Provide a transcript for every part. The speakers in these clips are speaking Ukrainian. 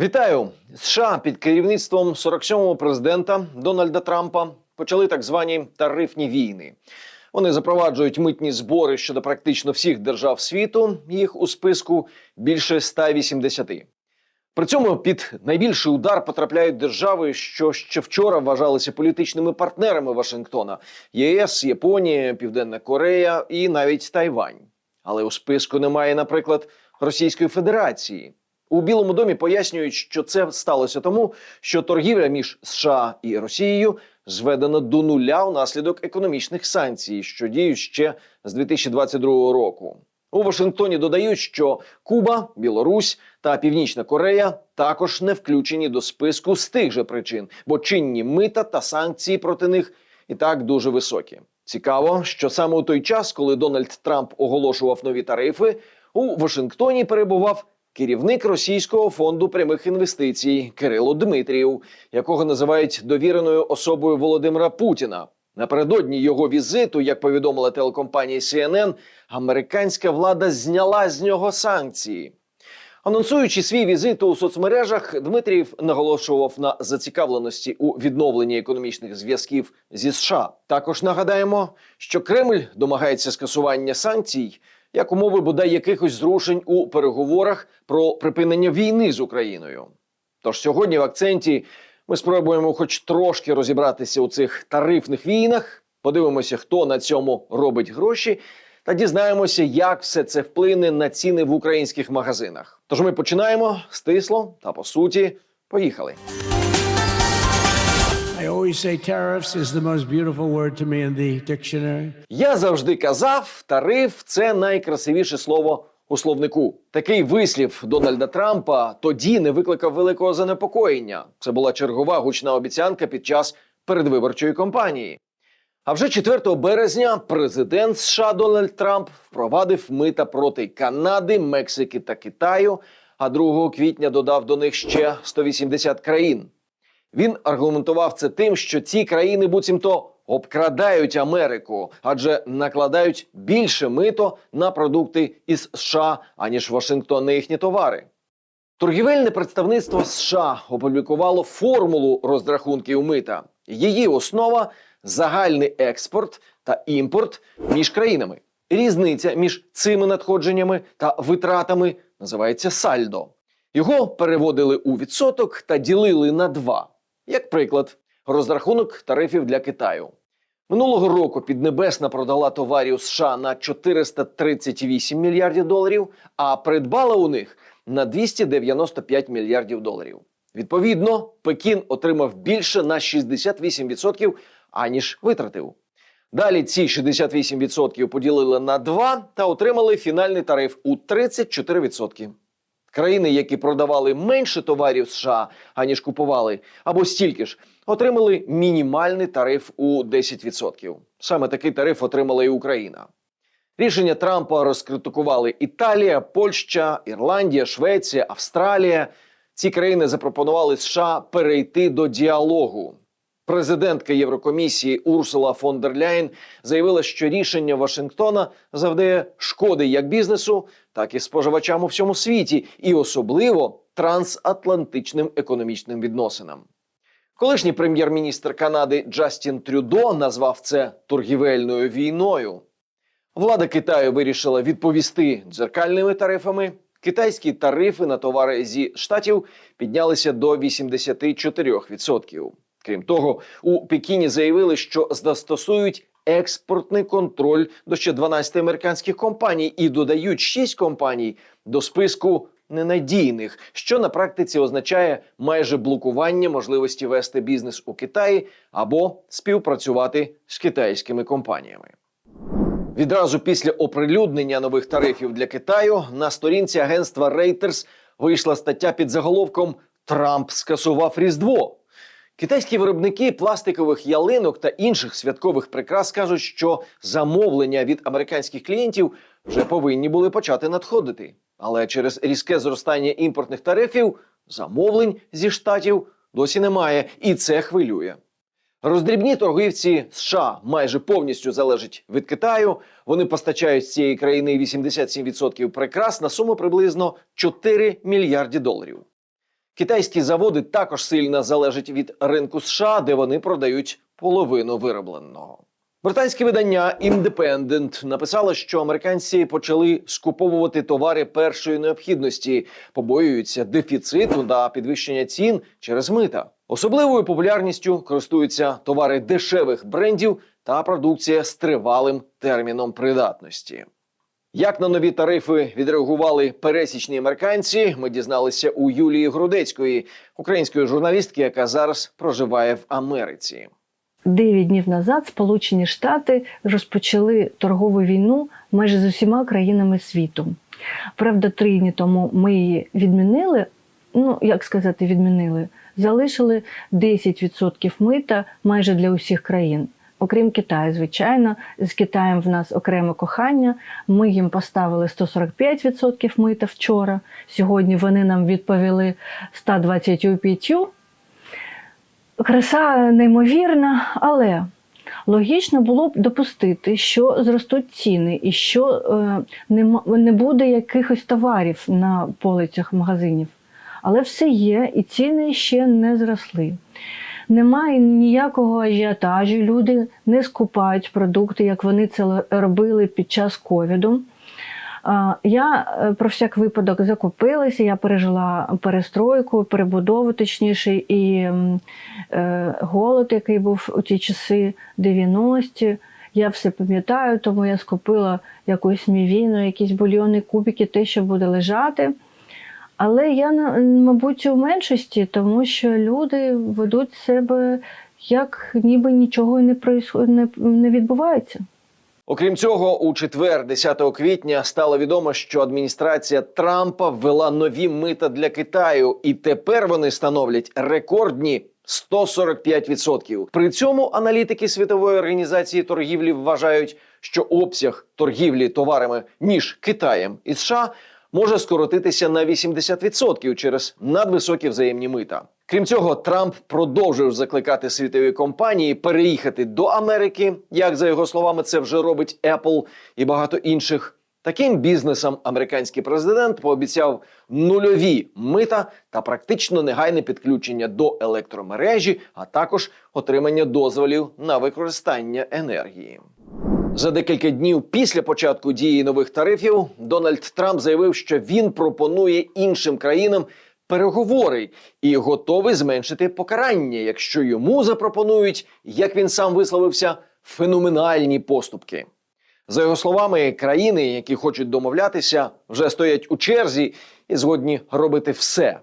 Вітаю! США під керівництвом 47-го президента Дональда Трампа почали так звані тарифні війни. Вони запроваджують митні збори щодо практично всіх держав світу. Їх у списку більше 180. При цьому під найбільший удар потрапляють держави, що ще вчора вважалися політичними партнерами Вашингтона: ЄС, Японія, Південна Корея і навіть Тайвань. Але у списку немає, наприклад, Російської Федерації. У Білому домі пояснюють, що це сталося тому, що торгівля між США і Росією зведена до нуля внаслідок економічних санкцій, що діють ще з 2022 року. У Вашингтоні додають, що Куба, Білорусь та Північна Корея також не включені до списку з тих же причин, бо чинні мита та санкції проти них і так дуже високі. Цікаво, що саме у той час, коли Дональд Трамп оголошував нові тарифи, у Вашингтоні перебував керівник Російського фонду прямих інвестицій Кирило Дмитрієв, якого називають довіреною особою Володимира Путіна. Напередодні його візиту, як повідомила телекомпанія CNN, американська влада зняла з нього санкції. Анонсуючи свій візит у соцмережах, Дмитрієв наголошував на зацікавленості у відновленні економічних зв'язків зі США. Також нагадаємо, що Кремль домагається скасування санкцій як умови бодай якихось зрушень у переговорах про припинення війни з Україною. Тож сьогодні в акценті ми спробуємо, хоч трошки розібратися у цих тарифних війнах, подивимося, хто на цьому робить гроші, та дізнаємося, як все це вплине на ціни в українських магазинах. Тож ми починаємо стисло та по суті. Поїхали. Always say tariffs is the most beautiful word to me in the dictionary. Я завжди казав, тариф це найкрасивіше слово у словнику. Такий вислів Дональда Трампа тоді не викликав великого занепокоєння. Це була чергова гучна обіцянка під час передвиборчої кампанії. А вже 4 березня президент США Дональд Трамп впровадив мита проти Канади, Мексики та Китаю. А 2 квітня додав до них ще 180 країн. Він аргументував це тим, що ці країни буцімто обкрадають Америку, адже накладають більше мито на продукти із США, аніж Вашингтон на їхні товари. Торгівельне представництво США опублікувало формулу розрахунків мита. Її основа загальний експорт та імпорт між країнами. Різниця між цими надходженнями та витратами називається сальдо. Його переводили у відсоток та ділили на два. Як приклад, розрахунок тарифів для Китаю. Минулого року Піднебесна продала товарів США на 438 мільярдів доларів, а придбала у них на 295 мільярдів доларів. Відповідно, Пекін отримав більше на 68%, аніж витратив. Далі ці 68% поділили на 2 та отримали фінальний тариф у 34%. Країни, які продавали менше товарів США, аніж купували, або стільки ж, отримали мінімальний тариф у 10%. Саме такий тариф отримала і Україна. Рішення Трампа розкритикували Італія, Польща, Ірландія, Швеція, Австралія. Ці країни запропонували США перейти до діалогу. Президентка Єврокомісії Урсула фон дер Ляєн заявила, що рішення Вашингтона завдає шкоди як бізнесу, так і споживачам у всьому світі, і особливо трансатлантичним економічним відносинам. Колишній прем'єр-міністр Канади Джастін Трюдо назвав це торгівельною війною. Влада Китаю вирішила відповісти дзеркальними тарифами. Китайські тарифи на товари зі штатів піднялися до 84%. Крім того, у Пекіні заявили, що застосують експортний контроль до ще 12 американських компаній і додають 6 компаній до списку ненадійних, що на практиці означає майже блокування можливості вести бізнес у Китаї або співпрацювати з китайськими компаніями. Відразу після оприлюднення нових тарифів для Китаю на сторінці агентства Reuters вийшла стаття під заголовком Трамп скасував Різдво. Китайські виробники пластикових ялинок та інших святкових прикрас кажуть, що замовлення від американських клієнтів вже повинні були почати надходити. Але через різке зростання імпортних тарифів замовлень зі штатів досі немає, і це хвилює. Роздрібні торгівці США майже повністю залежать від Китаю. Вони постачають з цієї країни 87% прикрас на суму приблизно 4 мільярді доларів. Китайські заводи також сильно залежать від ринку США, де вони продають половину виробленого. Британське видання Independent написало, що американці почали скуповувати товари першої необхідності, побоюються дефіциту та підвищення цін через мита. Особливою популярністю користуються товари дешевих брендів та продукція з тривалим терміном придатності. Як на нові тарифи відреагували пересічні американці, ми дізналися у Юлії Грудецької, української журналістки, яка зараз проживає в Америці. Дев'ять днів назад Сполучені Штати розпочали торгову війну майже з усіма країнами світу. Правда, три дні тому ми її відмінили. Ну, як сказати, відмінили, залишили 10% мита майже для усіх країн. Окрім Китаю, звичайно, з Китаєм в нас окреме кохання. Ми їм поставили 145% мита вчора. Сьогодні вони нам відповіли 125%. Краса неймовірна, але логічно було б допустити, що зростуть ціни і що е, не буде якихось товарів на полицях магазинів. Але все є, і ціни ще не зросли. Немає ніякого ажіотажу, люди не скупають продукти, як вони це робили під час ковіду. Я е, про всяк випадок закупилася, я пережила перестройку, перебудову точніше, і е, голод, який був у ті часи 90-ті. Я все пам'ятаю, тому я скупила якусь мівіну, якісь бульйони, кубики, те, що буде лежати. Але я, мабуть, у меншості, тому що люди ведуть себе як ніби нічого не, не відбувається. Окрім цього, у четвер, 10 квітня, стало відомо, що адміністрація Трампа ввела нові мита для Китаю, і тепер вони становлять рекордні 145%. При цьому аналітики світової організації торгівлі вважають, що обсяг торгівлі товарами між Китаєм і США може скоротитися на 80% через надвисокі взаємні мита. Крім цього, Трамп продовжив закликати світові компанії переїхати до Америки, як за його словами, це вже робить Apple і багато інших. Таким бізнесам американський президент пообіцяв нульові мита та практично негайне підключення до електромережі, а також отримання дозволів на використання енергії. За декілька днів після початку дії нових тарифів Дональд Трамп заявив, що він пропонує іншим країнам переговори і готовий зменшити покарання, якщо йому запропонують, як він сам висловився, феноменальні поступки. За його словами, країни, які хочуть домовлятися, вже стоять у черзі і згодні робити все.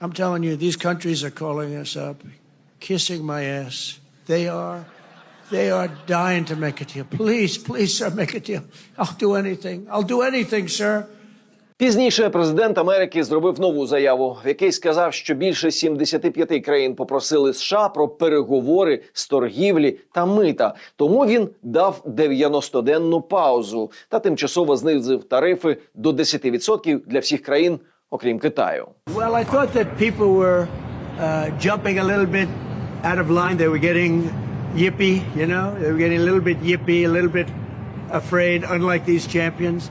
I'm telling you, these countries are calling us up, kissing my ass. They are. They are dying to make a deal. Please, please, sir, make a deal. I'll do anything. I'll do anything, sir. Пізніше президент Америки зробив нову заяву, в якій сказав, що більше 75 країн попросили США про переговори з торгівлі та мита. Тому він дав 90-денну паузу та тимчасово знизив тарифи до 10% для всіх країн, окрім Китаю. Well, I thought that people were uh, jumping a little bit out of line. They were getting yippy, you know? They were getting a little bit yippy, a little bit afraid, unlike these champions.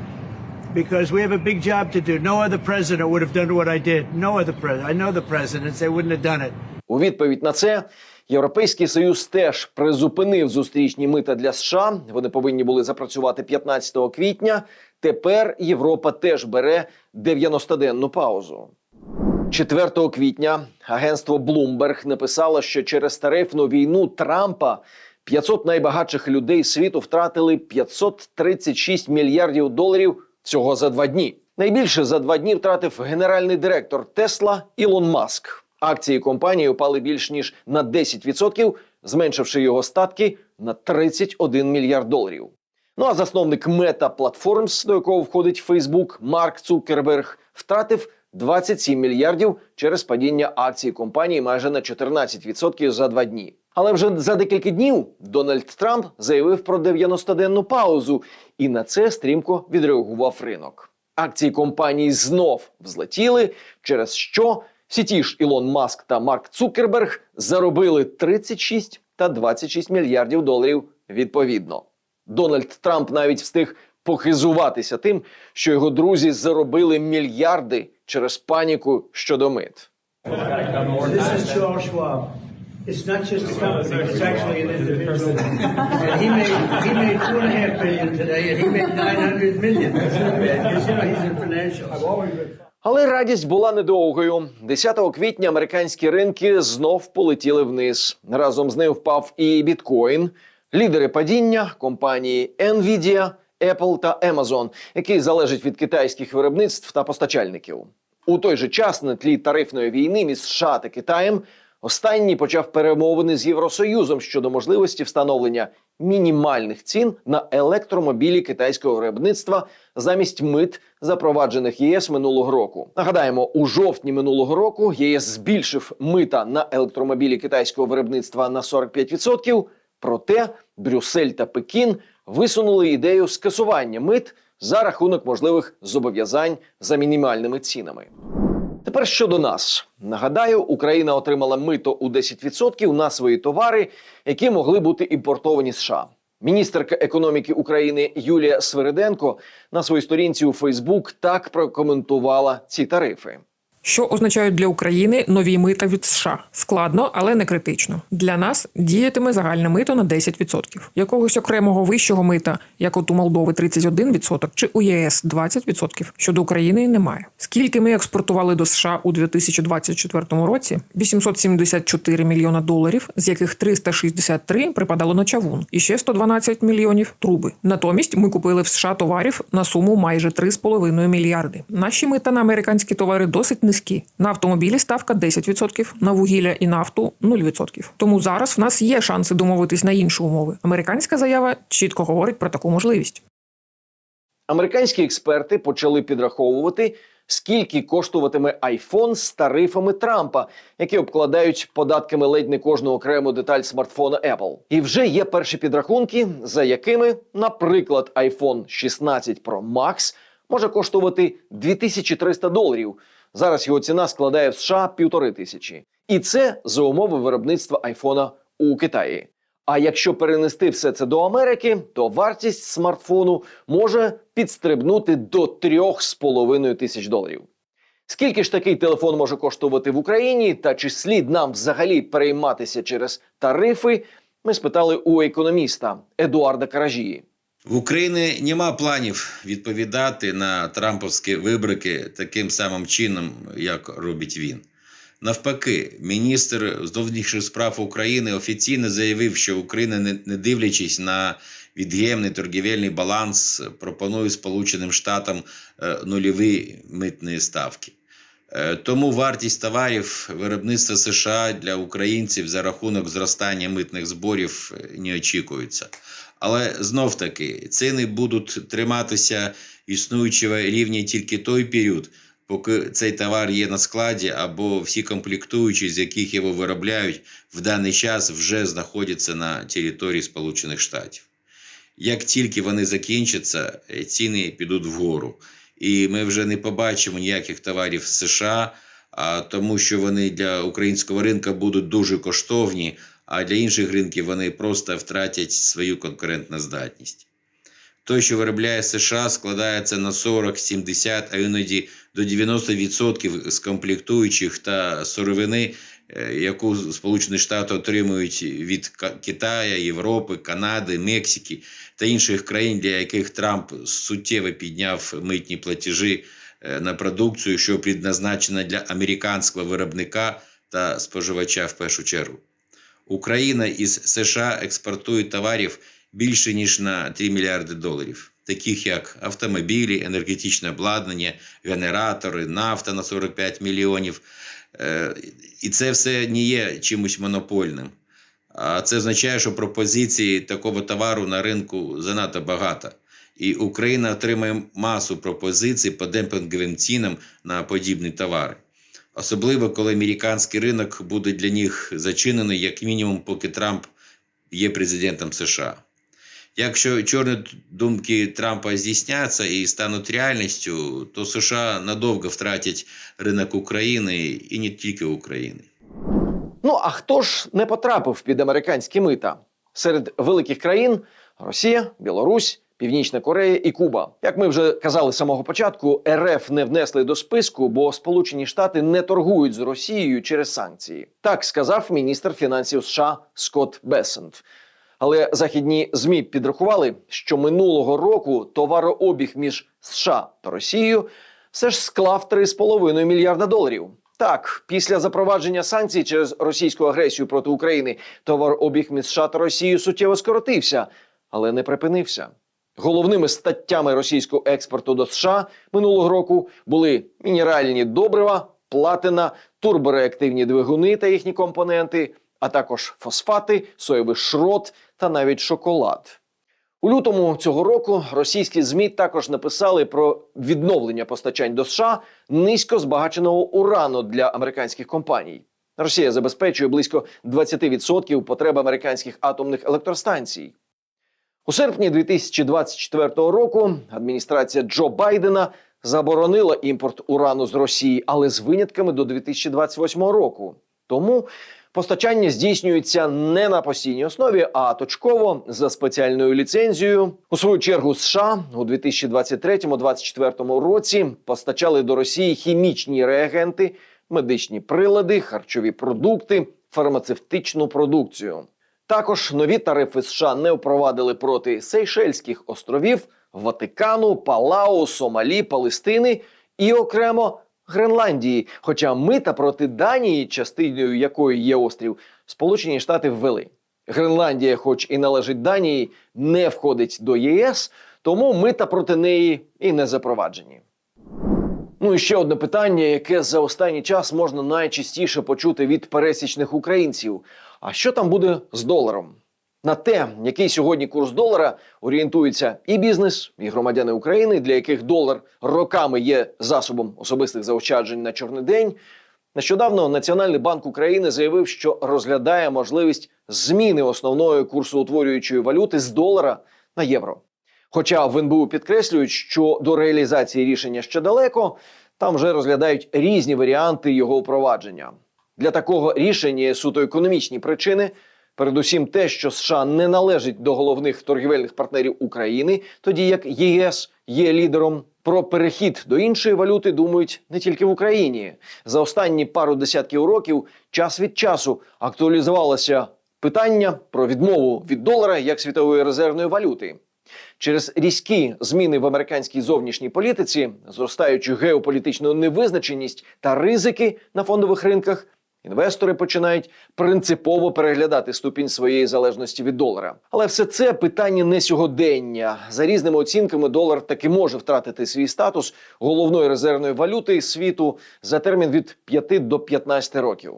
Because we have a big job to do. No other president would have done what I did. No other president. I know the presidents, they wouldn't have done it. У відповідь на це Європейський союз теж призупинив зустрічні мита для США. Вони повинні були запрацювати 15 квітня. Тепер Європа теж бере 90-денну паузу. 4 квітня агентство Bloomberg написало, що через тарифну війну Трампа 500 найбагатших людей світу втратили 536 мільярдів доларів всього за два дні. Найбільше за два дні втратив генеральний директор Тесла Ілон Маск. Акції компанії упали більш ніж на 10%, зменшивши його статки на 31 мільярд доларів. Ну а засновник Meta Platforms, до якого входить Facebook, Марк Цукерберг, втратив 27 мільярдів через падіння акцій компанії майже на 14% за два дні. Але вже за декілька днів Дональд Трамп заявив про 90-денну паузу, і на це стрімко відреагував ринок. Акції компанії знов взлетіли, через що всі ті ж Ілон Маск та Марк Цукерберг заробили 36 та 26 мільярдів доларів відповідно. Дональд Трамп навіть встиг похизуватися тим, що його друзі заробили мільярди через паніку щодо мит. It's not just a company, it's actually an individual. And he made, he made two and a half billion today, and he made 900 million. That's not bad, because, you know, he's in financials. I've always been. Але радість була недовгою. 10 квітня американські ринки знов полетіли вниз. Разом з ним впав і біткоін. Лідери падіння компанії Nvidia, Apple та Amazon, які залежать від китайських виробництв та постачальників. У той же час на тлі тарифної війни між США та Китаєм останній почав перемовини з Євросоюзом щодо можливості встановлення мінімальних цін на електромобілі китайського виробництва замість мит, запроваджених ЄС минулого року. Нагадаємо, у жовтні минулого року ЄС збільшив мита на електромобілі китайського виробництва на 45%, Проте Брюссель та Пекін висунули ідею скасування мит за рахунок можливих зобов'язань за мінімальними цінами. Тепер щодо нас нагадаю, Україна отримала мито у 10% на свої товари, які могли бути імпортовані США. Міністерка економіки України Юлія Свириденко на своїй сторінці у Фейсбук так прокоментувала ці тарифи. Що означають для України нові мита від США? Складно, але не критично. Для нас діятиме загальне мито на 10%. Якогось окремого вищого мита, як от у Молдови 31% чи у ЄС 20%, щодо України немає. Скільки ми експортували до США у 2024 році? 874 мільйона доларів, з яких 363 припадало на чавун, і ще 112 мільйонів труби. Натомість ми купили в США товарів на суму майже 3,5 мільярди. Наші мита на американські товари досить низькі. На автомобілі ставка 10%, на вугілля і нафту 0%. Тому зараз в нас є шанси домовитись на інші умови. Американська заява чітко говорить про таку можливість. Американські експерти почали підраховувати, скільки коштуватиме iPhone з тарифами Трампа, які обкладають податками ледь не кожну окрему деталь смартфона Apple. І вже є перші підрахунки, за якими, наприклад, iPhone 16 Pro Max може коштувати 2300 доларів. Зараз його ціна складає в США півтори тисячі. І це за умови виробництва айфона у Китаї. А якщо перенести все це до Америки, то вартість смартфону може підстрибнути до 3,5 тисяч доларів. Скільки ж такий телефон може коштувати в Україні, та чи слід нам взагалі перейматися через тарифи? Ми спитали у економіста Едуарда Каражії. В Україні нема планів відповідати на трамповські вибрики таким самим чином, як робить він. Навпаки, міністр зовнішніх справ України офіційно заявив, що Україна, не- дивлячись на від'ємний торгівельний баланс, пропонує Сполученим Штатам е, нульові митні ставки. Е, Тому вартість товарів виробництва США для українців за рахунок зростання митних зборів е, не очікується. Але знов таки ціни будуть триматися існуючого рівня тільки той період, поки цей товар є на складі, або всі комплектуючі, з яких його виробляють, в даний час вже знаходяться на території Сполучених Штатів. Як тільки вони закінчаться, е, ціни підуть вгору. І ми вже не побачимо ніяких товарів з США, а тому що вони для українського ринку будуть дуже коштовні, а для інших ринків вони просто втратять свою конкурентну здатність. Той, що виробляє США, складається на 40, 70, а іноді до 90% з комплектуючих та сировини, е, яку Сполучені Штати отримують від Китаю, Європи, Канади, Мексики та інших країн, для яких Трамп суттєво підняв митні платежі е, на продукцію, що предназначена для американського виробника та споживача в першу чергу. Україна із США експортує товарів більше ніж на 3 мільярди доларів, таких як автомобілі, енергетичне обладнання, генератори, нафта на 45 мільйонів. Е, І це все не є чимось монопольним. А це означає, що пропозиції такого товару на ринку занадто багато. І Україна отримає масу пропозицій по демпінговим цінам на подібні товари. Особливо, коли американський ринок буде для них зачинений, як мінімум, поки Трамп є президентом США. Якщо чорні думки Трампа здійсняться і стануть реальністю, то США надовго втратять ринок України і не тільки України. Ну а хто ж не потрапив під американські мита? Серед великих країн Росія, Білорусь, Північна Корея і Куба. Як ми вже казали з самого початку, РФ не внесли до списку, бо Сполучені Штати не торгують з Росією через санкції. Так сказав міністр фінансів США Скотт Бесент. Але західні змі підрахували, що минулого року товарообіг між США та Росією все ж склав 3,5 мільярда доларів. Так, після запровадження санкцій через російську агресію проти України товарообіг між США та Росією суттєво скоротився, але не припинився. Головними статтями російського експорту до США минулого року були мінеральні добрива, платина, турбореактивні двигуни та їхні компоненти, а також фосфати, соєвий шрот та навіть шоколад. У лютому цього року російські змі також написали про відновлення постачань до США низько збагаченого урану для американських компаній. Росія забезпечує близько 20% потреб американських атомних електростанцій. У серпні 2024 року адміністрація Джо Байдена заборонила імпорт урану з Росії, але з винятками до 2028 року. Тому постачання здійснюється не на постійній основі, а точково за спеціальною ліцензією. У свою чергу США у 2023-2024 році постачали до Росії хімічні реагенти, медичні прилади, харчові продукти, фармацевтичну продукцію. Також нові тарифи США не впровадили проти Сейшельських островів, Ватикану, Палау, Сомалі, Палестини і окремо Гренландії. Хоча мита проти Данії, частиною якої є острів, Сполучені Штати ввели. Гренландія, хоч і належить Данії, не входить до ЄС, тому мита проти неї і не запроваджені. Ну і ще одне питання, яке за останній час можна найчастіше почути від пересічних українців: а що там буде з доларом? На те, який сьогодні курс долара, орієнтується і бізнес, і громадяни України, для яких долар роками є засобом особистих заощаджень на чорний день. Нещодавно Національний банк України заявив, що розглядає можливість зміни основної курсоутворюючої валюти з долара на євро. Хоча в НБУ підкреслюють, що до реалізації рішення ще далеко, там вже розглядають різні варіанти його впровадження. Для такого рішення є суто економічні причини. Передусім, те, що США не належить до головних торгівельних партнерів України, тоді як ЄС є лідером. Про перехід до іншої валюти думають не тільки в Україні. За останні пару десятків років час від часу актуалізувалося питання про відмову від долара як світової резервної валюти. Через різкі зміни в американській зовнішній політиці, зростаючу геополітичну невизначеність та ризики на фондових ринках, інвестори починають принципово переглядати ступінь своєї залежності від долара. Але все це питання не сьогодення. За різними оцінками, долар таки може втратити свій статус головної резервної валюти світу за термін від 5 до 15 років.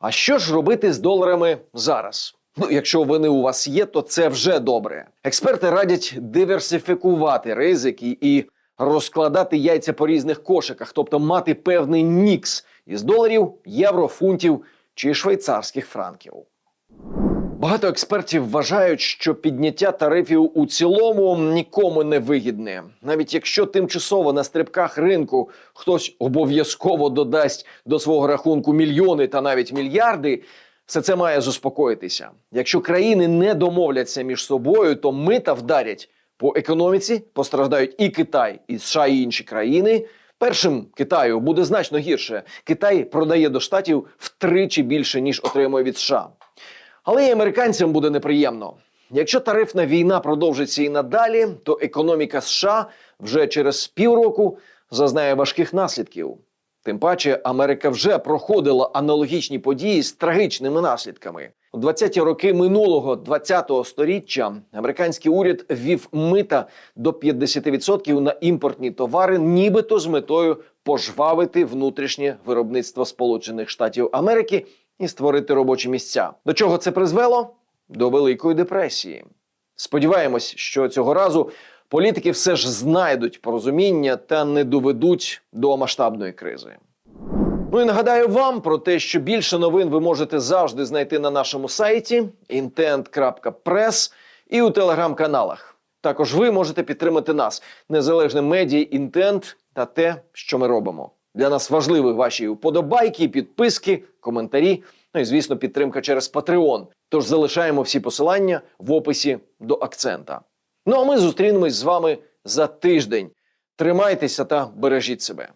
А що ж робити з доларами зараз? Ну, якщо вони у вас є, то це вже добре. Експерти радять диверсифікувати ризики і розкладати яйця по різних кошиках, тобто мати певний мікс із доларів, євро, фунтів чи швейцарських франків. Багато експертів вважають, що підняття тарифів у цілому нікому не вигідне. Навіть якщо тимчасово на стрибках ринку хтось обов'язково додасть до свого рахунку мільйони та навіть мільярди, все це має заспокоїтися. Якщо країни не домовляться між собою, то мита вдарять по економіці, постраждають і Китай, і США, і інші країни. Першим Китаю буде значно гірше. Китай продає до штатів втричі більше ніж отримує від США. Але і американцям буде неприємно. Якщо тарифна війна продовжиться і надалі, то економіка США вже через півроку зазнає важких наслідків. Тим паче, Америка вже проходила аналогічні події з трагічними наслідками. У 20-ті роки минулого 20-го сторіччя американський уряд ввів мита до 50% на імпортні товари, нібито з метою пожвавити внутрішнє виробництво Сполучених Штатів Америки і створити робочі місця. До чого це призвело? До Великої депресії. Сподіваємось, що цього разу політики все ж знайдуть порозуміння та не доведуть до масштабної кризи. Ну і нагадаю вам про те, що більше новин ви можете завжди знайти на нашому сайті intent.press і у телеграм-каналах. Також ви можете підтримати нас, незалежне медіа інтент та те, що ми робимо. Для нас важливі ваші вподобайки, підписки, коментарі. Ну і звісно, підтримка через Patreon. Тож залишаємо всі посилання в описі до акцента. Ну а ми зустрінемось з вами за тиждень. Тримайтеся та бережіть себе.